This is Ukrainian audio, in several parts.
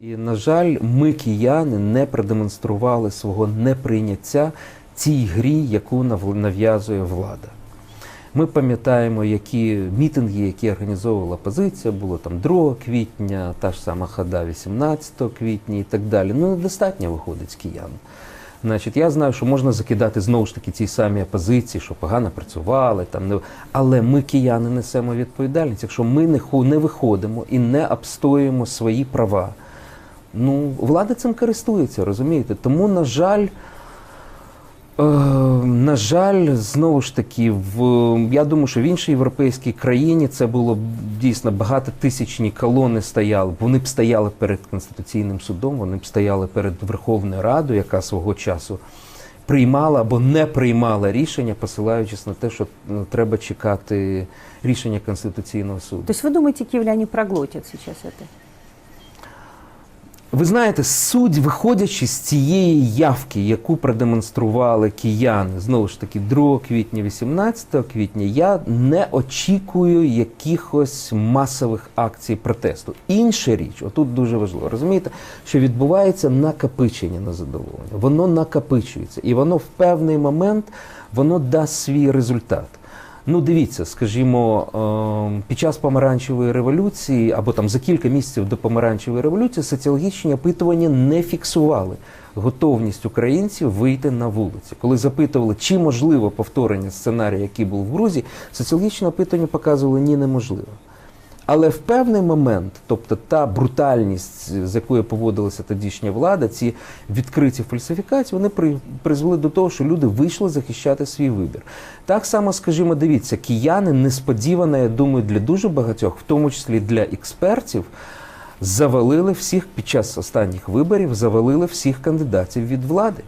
І, на жаль, ми, кияни, не продемонстрували свого неприйняття цій грі, яку нав- нав'язує влада. Ми пам'ятаємо, які мітинги, які організовувала опозиція, було там 2 квітня, та ж сама хода 18 квітня і так далі. Ну, недостатньо виходить з киян. Значить, я знаю, що можна закидати знову ж таки ці самі опозиції, що погано працювали, там не але ми, кияни, несемо відповідальність. Якщо ми не виходимо і не обстоюємо свої права, ну влада цим користується, розумієте? Тому, на жаль. Е, на жаль, знову ж таки, в я думаю, що в іншій європейській країні це було б дійсно багатотисячні колони стояли. Вони б стояли перед конституційним судом, вони б стояли перед Верховною Радою, яка свого часу приймала або не приймала рішення, посилаючись на те, що ну, треба чекати рішення Конституційного суду. То есть вы думаете, киевляне проглотят сейчас это? Ви знаєте, суть, виходячи з цієї явки, яку продемонстрували кияни, знову ж таки, 2 квітня, 18 квітня, я не очікую якихось масових акцій протесту. Інша річ, отут дуже важливо, розумієте, що відбувається накопичення на задоволення. Воно накопичується, і воно в певний момент воно дасть свій результат. Ну, дивіться, скажімо, ем, під час помаранчевої революції або там за кілька місяців до помаранчевої революції соціологічні опитування не фіксували готовність українців вийти на вулиці. Коли запитували, чи можливо повторення сценарія, який був в Грузії, соціологічне опитування показували ні, неможливо. Але в певний момент, тобто та брутальність, з якою поводилася тодішня влада, ці відкриті фальсифікації, вони при, призвели до того, що люди вийшли захищати свій вибір. Так само, скажімо, дивіться, кияни несподівано, я думаю, для дуже багатьох, в тому числі для експертів, завалили всіх під час останніх виборів, завалили всіх кандидатів від влади.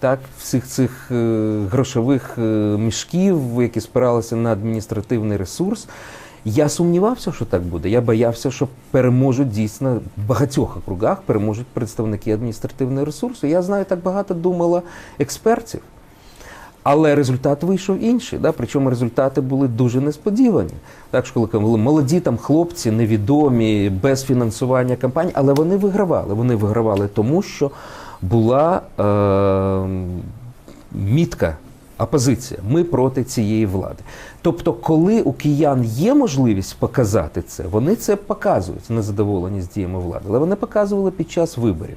Так, всіх цих е, грошових е, мішків, які спиралися на адміністративний ресурс. Я сумнівався, що так буде. Я боявся, що переможуть дійсно в багатьох округах, переможуть представники адміністративного ресурсу. Я знаю, так багато думало експертів. Але результат вийшов інший. Да? Причому результати були дуже несподівані. Так що коли молоді там хлопці, невідомі, без фінансування кампаній, але вони вигравали. Вони вигравали тому, що була е, мітка. Опозиція, ми проти цієї влади. Тобто, коли у киян є можливість показати це, вони це показують незадоволені діями влади, але вони показували під час виборів.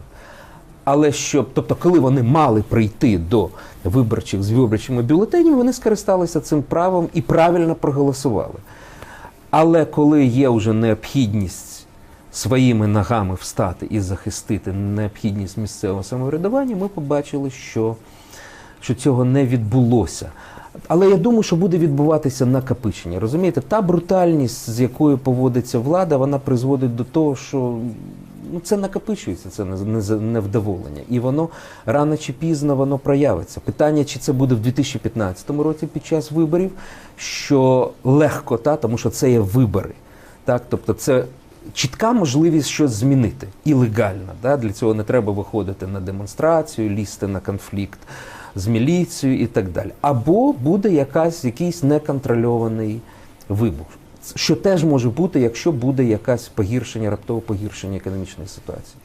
Але щоб, тобто, коли вони мали прийти до виборчих з виборчими бюлетенями, вони скористалися цим правом і правильно проголосували. Але коли є вже необхідність своїми ногами встати і захистити необхідність місцевого самоврядування, ми побачили, що, що цього не відбулося. Але я думаю, що буде відбуватися накопичення. Розумієте, та брутальність, з якою поводиться влада, вона призводить до того, що ну, це накопичується, це невдоволення. І воно рано чи пізно воно проявиться. Питання, чи це буде в 2015 році під час виборів, що легко, та, тому що це є вибори. Так? Тобто це чітка можливість щось змінити і легально. Да? Для цього не треба виходити на демонстрацію, лізти на конфлікт з міліцією і так далі. Або буде якась, якийсь неконтрольований вибух. Що теж може бути, якщо буде якась погіршення, раптове погіршення економічної ситуації.